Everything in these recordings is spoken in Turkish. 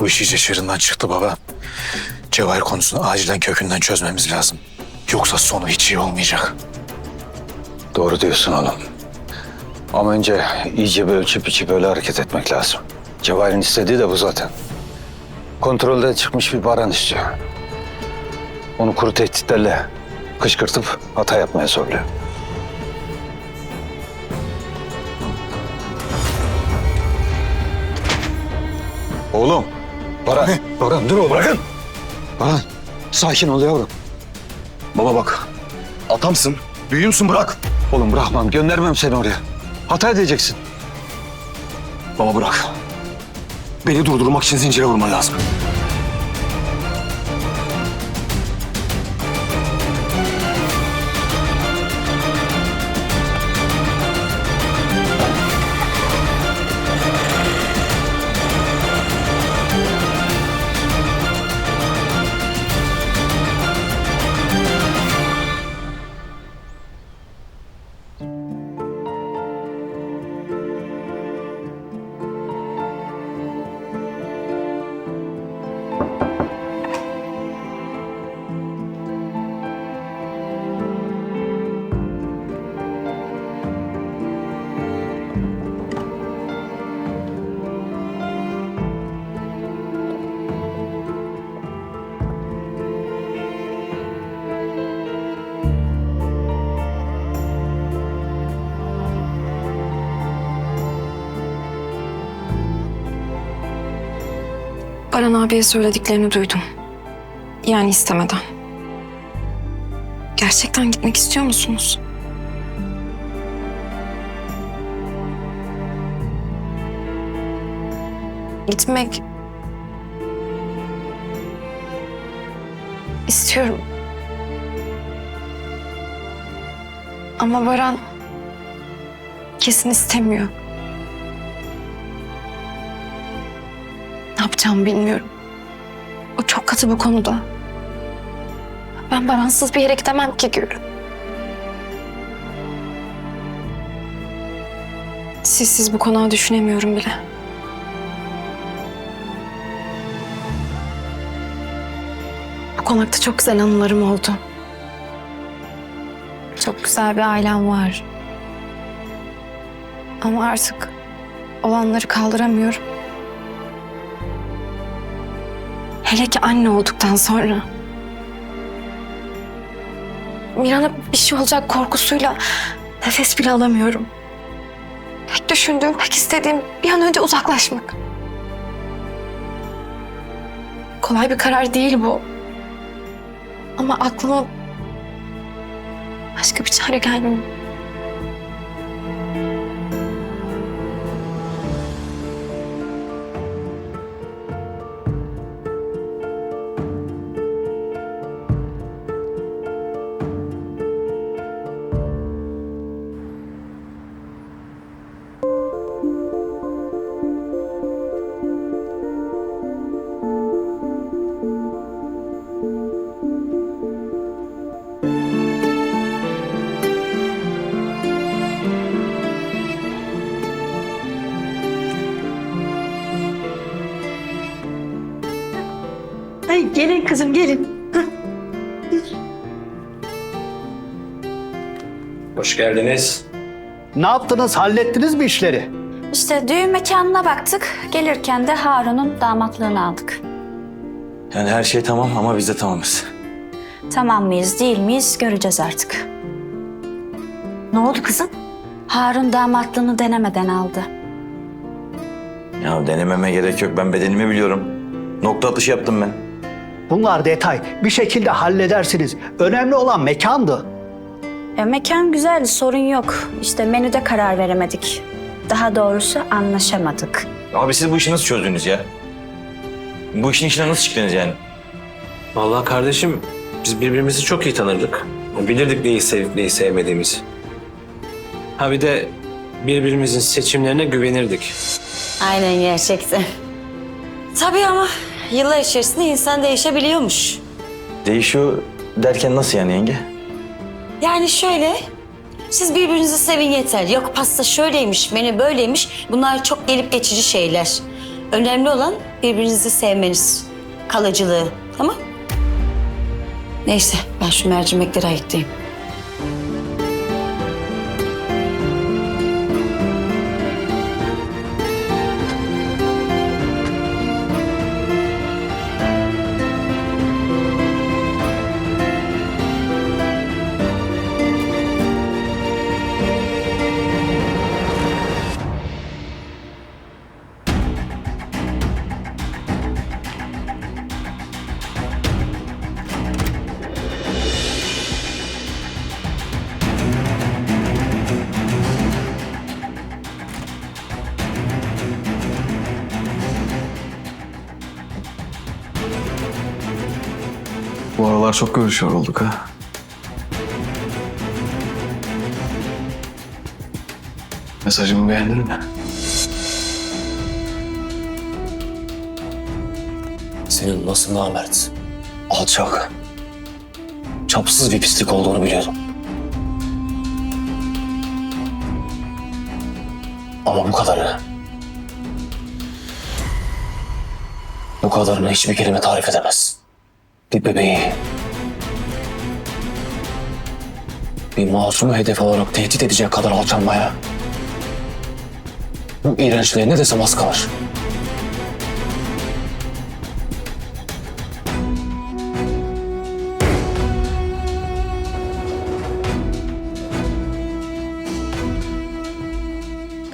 Bu iş iyice çığırından çıktı baba. Cevahir konusunu acilen kökünden çözmemiz lazım. Yoksa sonu hiç iyi olmayacak. Doğru diyorsun oğlum. Ama önce iyice bir ölçüp biçip öyle hareket etmek lazım. Cevahir'in istediği de bu zaten. Kontrolden çıkmış bir baran istiyor. Onu kuru tehditlerle kışkırtıp hata yapmaya zorluyor. Oğlum. Baran. Baran dur oğlum. Bırakın. Baran sakin ol yavrum. Baba bak. Atamsın. Büyüğümsün bırak. Oğlum bırakmam göndermem seni oraya. Hata edeceksin. Baba bırak. Beni durdurmak için zincire vurman lazım. Baran abiye söylediklerini duydum. Yani istemeden. Gerçekten gitmek istiyor musunuz? Gitmek... istiyorum. Ama Baran kesin istemiyor. Ne yapacağımı bilmiyorum. O çok katı bu konuda. Ben Baransız bir yere gidemem ki Gül. Sizsiz bu konağı düşünemiyorum bile. Bu konakta çok güzel anılarım oldu. Çok güzel bir ailem var. Ama artık olanları kaldıramıyorum. Hele ki anne olduktan sonra. Miran'a bir şey olacak korkusuyla nefes bile alamıyorum. Tek düşündüğüm, tek istediğim bir an önce uzaklaşmak. Kolay bir karar değil bu. Ama aklıma başka bir çare gelmiyor. Gelin kızım gelin. Hoş geldiniz. Ne yaptınız? Hallettiniz mi işleri? İşte düğün mekanına baktık. Gelirken de Harun'un damatlığını aldık. Yani her şey tamam ama biz de tamamız. Tamam mıyız değil miyiz göreceğiz artık. Ne oldu kızım? Harun damatlığını denemeden aldı. Ya denememe gerek yok. Ben bedenimi biliyorum. Nokta atışı yaptım ben. Bunlar detay. Bir şekilde halledersiniz. Önemli olan mekandı. E, mekan güzeldi sorun yok. İşte menüde karar veremedik. Daha doğrusu anlaşamadık. Abi siz bu işi nasıl çözdünüz ya? Bu işin içine nasıl çıktınız yani? Vallahi kardeşim biz birbirimizi çok iyi tanırdık. Bilirdik neyi sevip neyi sevmediğimizi. Ha bir de birbirimizin seçimlerine güvenirdik. Aynen gerçekten. Tabii ama yıllar içerisinde insan değişebiliyormuş. Değişiyor derken nasıl yani yenge? Yani şöyle, siz birbirinizi sevin yeter. Yok pasta şöyleymiş, menü böyleymiş. Bunlar çok gelip geçici şeyler. Önemli olan birbirinizi sevmeniz. Kalıcılığı. Tamam? Neyse ben şu mercimekleri ayıklayayım. Aralar çok görüşüyor olduk ha. Mesajımı beğendin mi? Senin nasıl namert, alçak, çapsız bir pislik olduğunu biliyordum. Ama bu kadarı... Bu kadarını hiçbir kelime tarif edemez. Bir bebeği... Bir masumu hedef alarak tehdit edecek kadar alçalmaya... Bu iğrençliğe ne desem az kalır.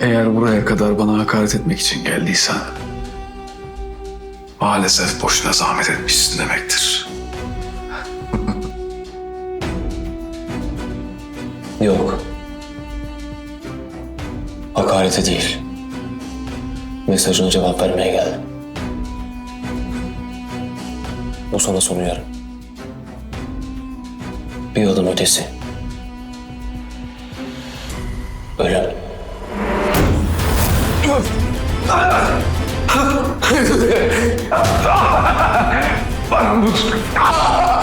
Eğer buraya kadar bana hakaret etmek için geldiysen... Maalesef boşuna zahmet etmişsin demektir. Hakarete değil. Mesajına cevap vermeye geldim. Bu sana son uyarım. Bir adım ötesi. Ölüm. Buraya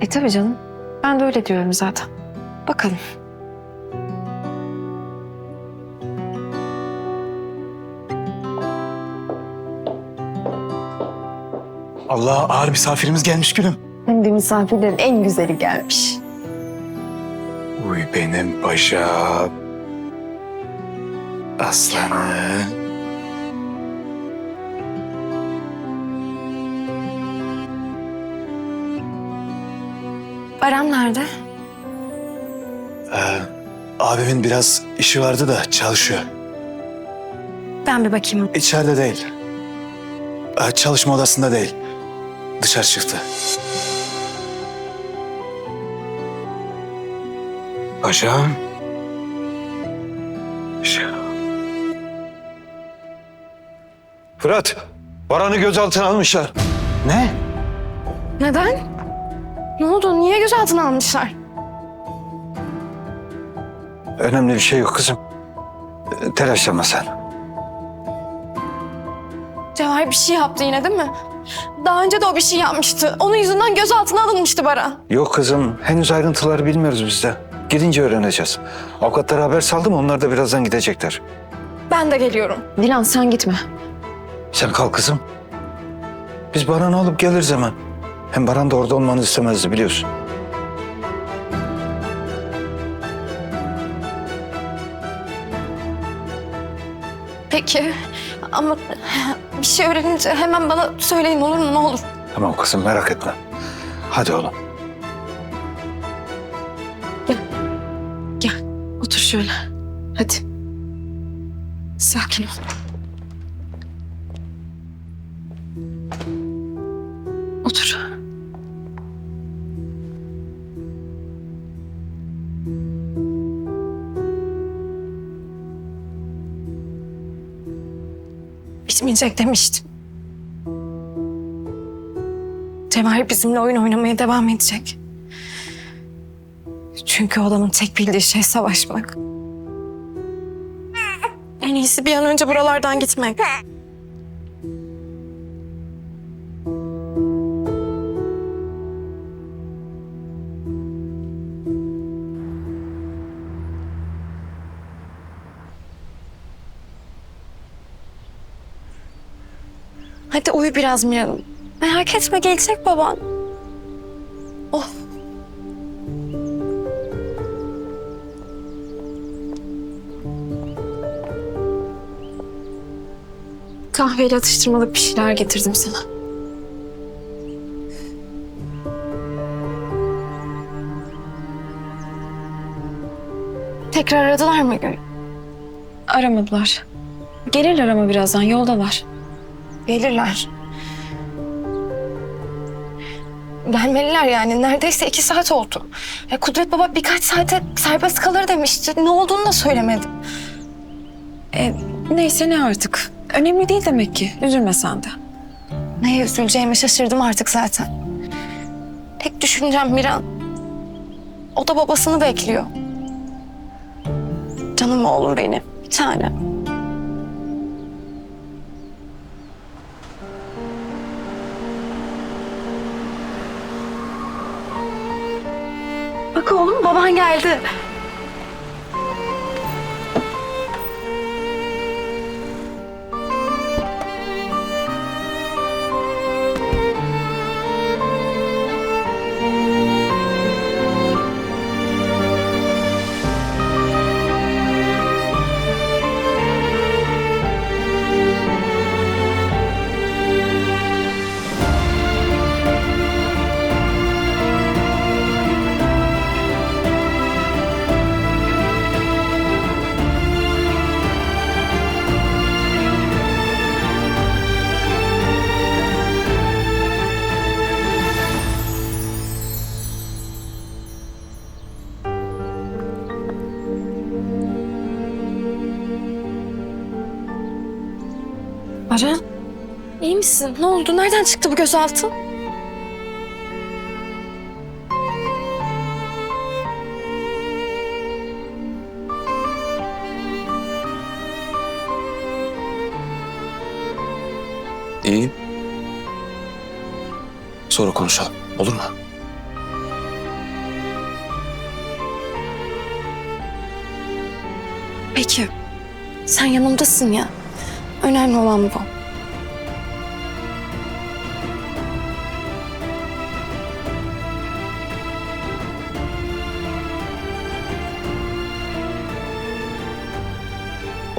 E tabii canım. Ben de öyle diyorum zaten. Bakalım. Allah ağır misafirimiz gelmiş gülüm. Hem de misafirlerin en güzeli gelmiş. Uy benim paşam. Aslanım. Baran nerede? Ee, abimin biraz işi vardı da çalışıyor. Ben bir bakayım. İçeride değil. Ee, çalışma odasında değil. Dışarı çıktı. Paşam. Fırat, Baran'ı gözaltına almışlar. Ne? Neden? Ne oldu? Niye gözaltına almışlar? Önemli bir şey yok kızım. Ee, Telaşlanma sen. Cevher bir şey yaptı yine değil mi? Daha önce de o bir şey yapmıştı. Onun yüzünden gözaltına alınmıştı Baran. Yok kızım, henüz ayrıntıları bilmiyoruz biz de. Gidince öğreneceğiz. Avukatlara haber saldım, onlar da birazdan gidecekler. Ben de geliyorum. Dilan sen gitme. Sen kal kızım. Biz Baran'ı alıp geliriz hemen. Hem Baran da orada olmanı istemezdi biliyorsun. Peki ama bir şey öğrenince hemen bana söyleyin olur mu ne olur. Tamam kızım merak etme. Hadi oğlum. Gel otur şöyle. Hadi. Sakin ol. gelmeyecek demiştim. Cevahir bizimle oyun oynamaya devam edecek. Çünkü odanın tek bildiği şey savaşmak. En iyisi bir an önce buralardan gitmek. Hadi uyu biraz Miran. Merak etme gelecek baban. Oh. Kahveyle atıştırmalık bir şeyler getirdim sana. Tekrar aradılar mı Gül? Aramadılar. Gelirler ama birazdan yoldalar. Gelirler. Gelmeliler yani. Neredeyse iki saat oldu. Ya Kudret Baba birkaç saate serbest kalır demişti. Ne olduğunu da söylemedi. E, neyse ne artık. Önemli değil demek ki. Üzülme sen de. Neye üzüleceğimi şaşırdım artık zaten. Tek düşüncem Miran. O da babasını bekliyor. Canım oğlum benim. Bir tane. Baban geldi. İyi misin? Ne oldu? Nereden çıktı bu gözaltı? İyi. Sonra konuşalım. Olur mu? Peki. Sen yanımdasın ya. Önemli olan bu.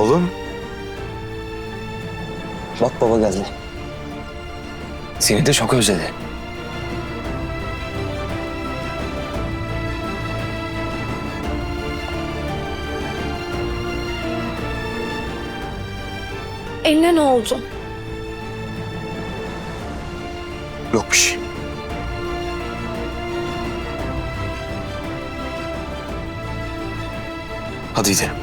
Oğlum. Bak baba geldi. Seni de çok özledi. Eline ne oldu? Yok bir şey. Hadi gidelim.